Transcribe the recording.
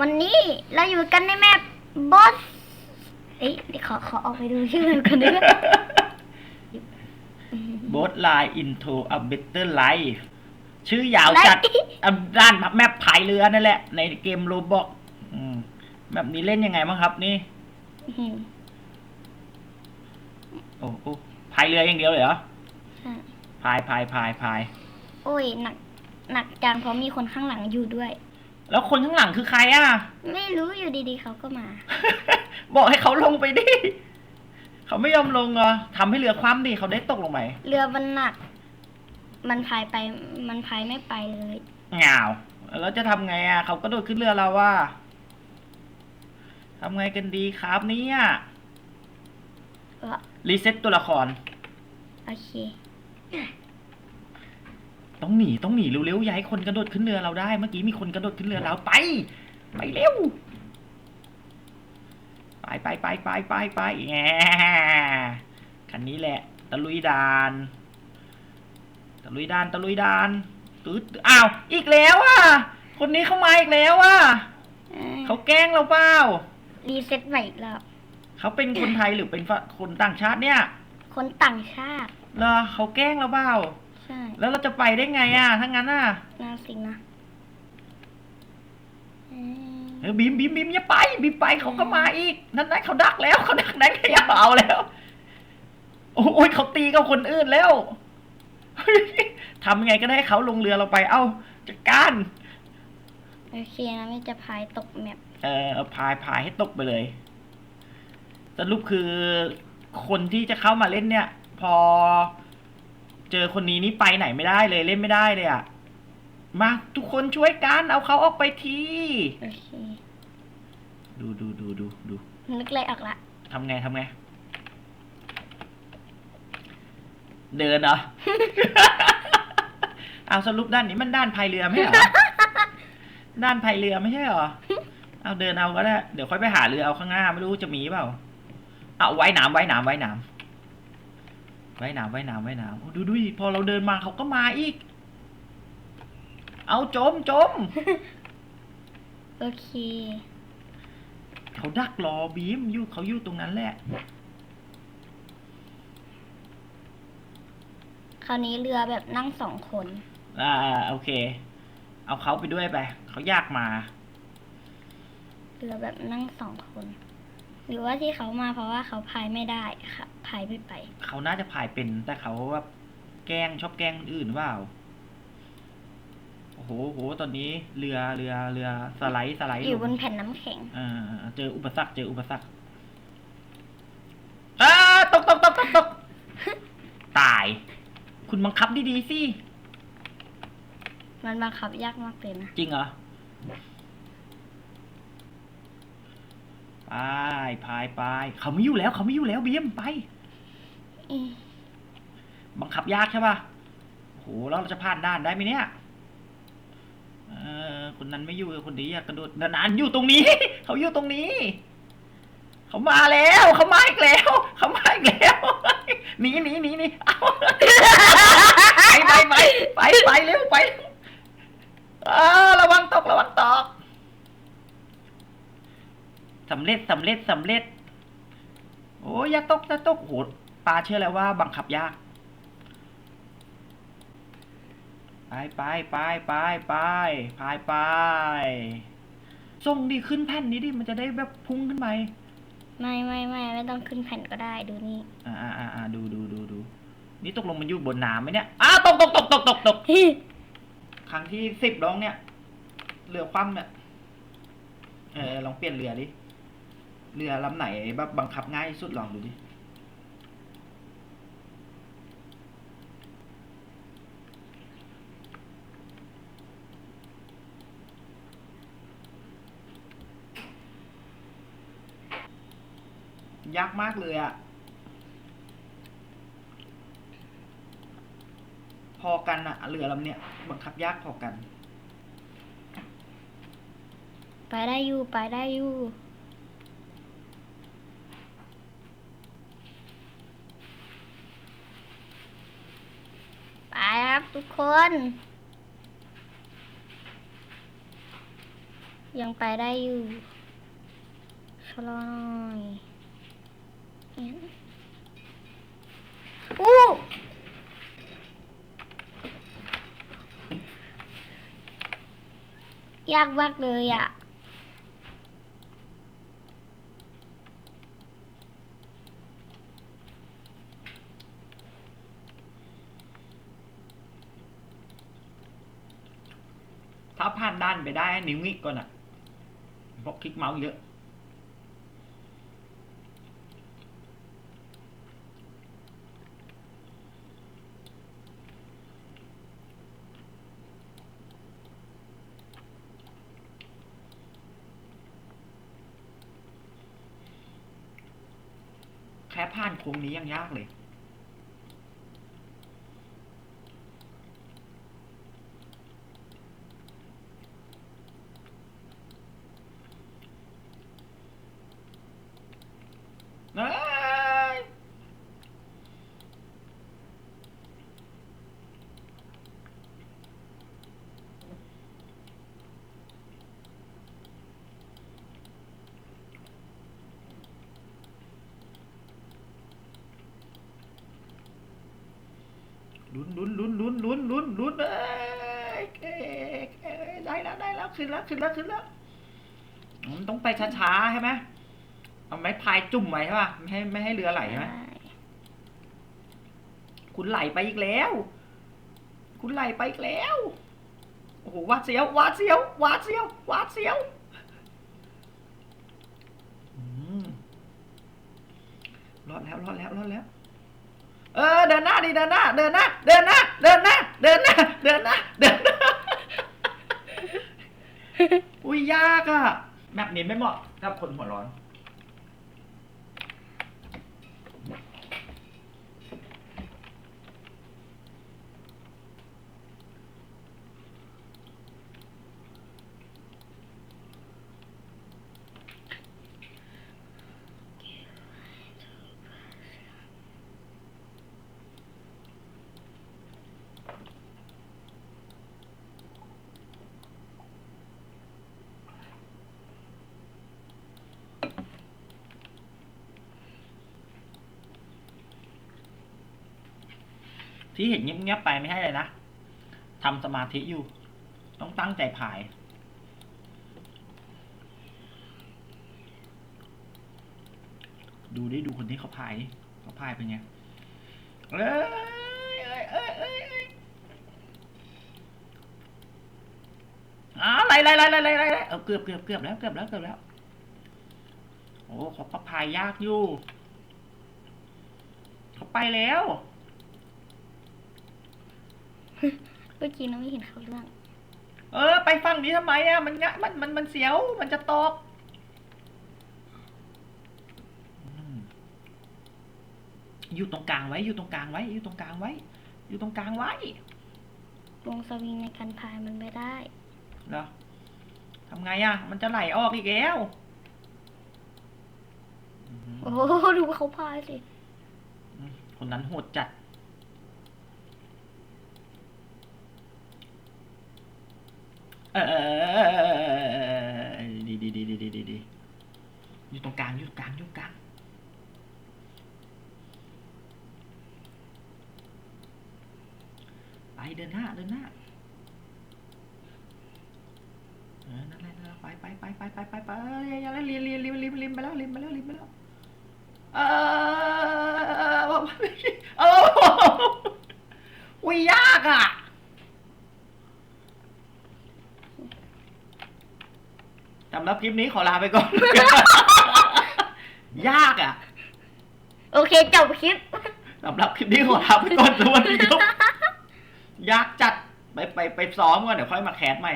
วันนี้เราอยู่กันในแมปบอสเอ้ยเดี๋ยวขอขอออกไปดูชื่อมันก่อนได้ไหม Boat Line into a Better Life ชื่อยาวจัดอะด้านแมปพายเรือนั่นแหละ ในเกมโรบอกแบบนี้เล่นยังไงบ้างครับนี่อืมโอ้โหพายเรืออย่างเดียวเลยเหรอใช่พายพายพายพายโอ้ยหนักหนักจังเพราะมีคนข้างหลังอยู่ด้วย แล้วคนข้างหลังคือใครอะ ไม่รู้อยู่ดีๆเขาก็มา บอกให้เขาลงไปดิ เขาไม่ยอมลงเหรอทำให้เรือคว่ำดิเขาได้ตกลงไปเรือมันหนัก มันพายไป มันพายไม่ไปเลยเหงาแล้วจะทำไงอะ เขาก็โดดขึ้นเรือเราว่าทำไงกันดีครับเนี่ยเออรีเซ็ตตัวละคร โอเค ต้องหนีต้องหนีเร็วๆอย่าให้คนกระโดดขึ้นเรือเราได้ เมื่อกี้มีคนกระโดดขึ้นเรือเราไป ไปเร็ว ไปไปไปไปไปไปแง่คันนี้แหละตะลุยดานตะลุยดานตะลุยดานตืดอ้าวอีกแล้วอะคนนี้เข้ามาอีกแล้วอะเขาแกล้งเราเปล่ารีเซ็ตใหม่อีกแล้วเขาเป็นคนไทยหรือเป็นฝคนต่างชาติเนี่ย คนต่างชาติเหรอเขาแกล้งเราเปล่า ใช่แล้วเราจะไปได้ไงอะถ้างั้นอะน่าสินะอืมเออบีมบีมบีมอย่าไปบีมไปเขาก็มาอีก นั่นนั่นเขาดักแล้วเขาดักนั่นขยับเอาแล้ว โอ้ยเขาตีกับคนอื่นแล้วทำยังไงก็ได้ให้เขาลงเรือเราไป เอ้าจัดการ โอเคนะไม่จะพายตกแมปเออเอาพายพายให้ตกไปเลยสรุปคือคนที่จะเข้ามาเล่นเนี่ย พอ เจอคนนี้นี่ไปไหนไม่ได้เลยเล่นไม่ได้เลยอะมาทุกคนช่วยกัน เอาเขาออกไปทีโอเคดูดูดูดูดูนึกอะไรออกละทำไงทำไง เดินเหรอ เอาสรุปด้านนี้มันด้านพายเรือไม่ใช่เหรอ ด้านพายเรือไม่ใช่เหรอ เอาเดินเอาก็ได้ เดี๋ยวค่อยไปหาเรือเอาข้างหน้าไม่รู้จะมีเปล่า เอาไว้น้ำไว้น้ำไว้น้ำ ไว้น้ำไว้น้ำไว้น้ำโอ้ดูดูดิพอเราเดินมาเขาก็มาอีก เอาจมจม โอเค เขาดักรอบีมอยู่เขาอยู่ตรงนั้นแหละ คราวนี้เรือแบบนั่งสองคน อ่าโอเค เอาเขาไปด้วยไป เขาอยากมา เรือแบบนั่งสองคน หรือว่าที่เขามาเพราะว่าเขาพายไม่ได้ค่ะพายไม่ไป เขาน่าจะพายเป็น แต่เขาแบบแกล้งชอบแกล้งคนอื่นเปล่าโอ้โหโห ตอนนี้เรือเรือเรือสไลด์สไลด์อยู่บลนงแผ่นน้ำแข็งอ่าเจออุปสรรคเจออุปสรรคอ่าตกตกตกตกตกตาย คุณบังคับดีๆสิ มันบังคับยากมากเลยนะ จริงเหรอ ไปพายไปเขาไม่อยู่แล้ว เขาไม่อยู่แล้วเบียมไปอืมบังคับยากใช่ป่ะโอ้โหแล้วเราจะผ่านด่านได้ไหมเนี่ยเออคนนั้นไม่อยู่คนนี้อยากกระโดดนานๆอยู่ตรงนี้ เขาอยู่ตรงนี้ เขามาแล้ว เขามาอีกแล้ว เขามาอีกแล้วหนีหนีหนีหนีเอาไปไปไปไปไปเร็วไปเออระวังตกระวังตก สำเร็จสำเร็จสำเร็จ โอ้ยอย่าตกอย่าตกโอ้โหปลาเชื่อแล้วว่าบังคับยาก ไปไปไปไปไปพายไปส่งดิขึ้นแผ่นนี้ดิมันจะได้แบบพุ่งขึ้นไปไม่ไม่ไม่ไม่ต้องขึ้นแผ่นก็ได้ดูนี่ อ่าอ่าอ่าอ่าดูดูดูดูนี่ตกลงมันอยู่บนน้ำไหมเนี่ยอ้าตกตกตกตกตกตกครั้งที่สิบลองเนี่ย เรือคว่ำเนี่ยเออลองเปลี่ยนเรือดิ เรือลำไหนแบบบังคับง่ายที่สุดลองดูดิยากมากเลยอะพอกันอะเรือลำเนี้ยบังคับยากพอกัน ไปได้อยู่ ไปได้อยู่ ไป คนยังไปได้อยู่ชะลอหน่อยอู้ยากมากเลยอะ ถ้าผ่านด้านไปได้ให้นิ้วงิกก่อนอะเพราะคลิกเมาส์เยอะ แค่ผ่านโค้งนี้ยังยากเลย เอ้ย ลุ้นลุ้นลุ้นลุ้นลุ้นลุ้นลุ้นเอ้ยเอ้ยเอ้ยได้แล้วได้แล้วขึ้นแล้วขึ้นแล้วขึ้นแล้วมันต้องไปช้าๆใช่ไหมเอาไม้พายจุ่มไว้ใช่ป่ะไม่ให้ไม่ให้เรือไหลใช่ไหมคุณไหลไปอีกแล้ว คุณไหลไปอีกแล้วโอ้โหหวาดเสียวหวาดเสียวหวาดเสียวหวาดเสียวอืมรอดแล้วรอดแล้วรอดแล้ว เออเดินหน้าดิเดินหน้า เดินหน้า เดินหน้า เดินหน้า เดินหน้า เดินหน้า เดินหน้า อุ้ยยากอะแบบนี้ไม่เหมาะกับคนหัวร้อน ที่เห็นเงียบๆไปไม่ใช่เลยนะทำสมาธิอยู่ ต้องตั้งใจพายดูได้ดูคนที่เขาพายเขาพายเป็นไงเอ้ยเอ้ยเอ้ยเอ้ยเอ้ยอ้าไหลไหลไหลไหลไหลไหลเอาเกือบเกือบเกือบแล้วเกือบแล้วเกือบแล้ว โอ้เขาก็พายยากอยู่ เขาไปแล้ว เมื่อกี้น้องไม่เห็นเขาเรื่อง เออ ไปฟังนี้ทำไมอะ มันงะมันมันมันเสียว มันจะตกอืมอยู่ตรงกลางไว้ อยู่ตรงกลางไว้ อยู่ตรงกลางไว้ อยู่ตรงกลางไว้วงสวิงในการพายมันไม่ได้เหรอทำไงอะ มันจะไหลออกอีกแล้วอืมโอ้โหดูเขาพายสิ คนนั้นโหดจัด เออ ดีดีดีดีดีอยู่ตรงกลางอยู่ตรงกลางอยู่ตรงกลางไปเดินหน้าเดินหน้าเออนั่นแหละนั่นแหละไปไปไปไปไปไปไปเอ้ยอย่าแล้วเลียนเลียนริมริมริมไปแล้วริมไปแล้วริมไปแล้วเออเอออุ้ยยากอะ สำหรับคลิปนี้ขอลาไปก่อน ยากอะโอเคจบคลิป สำหรับคลิปนี้ขอลาไปก่อนสวัสดีครับ ยากจัดไปไปไปซ้อมก่อนเดี๋ยวค่อยมาแคสใหม่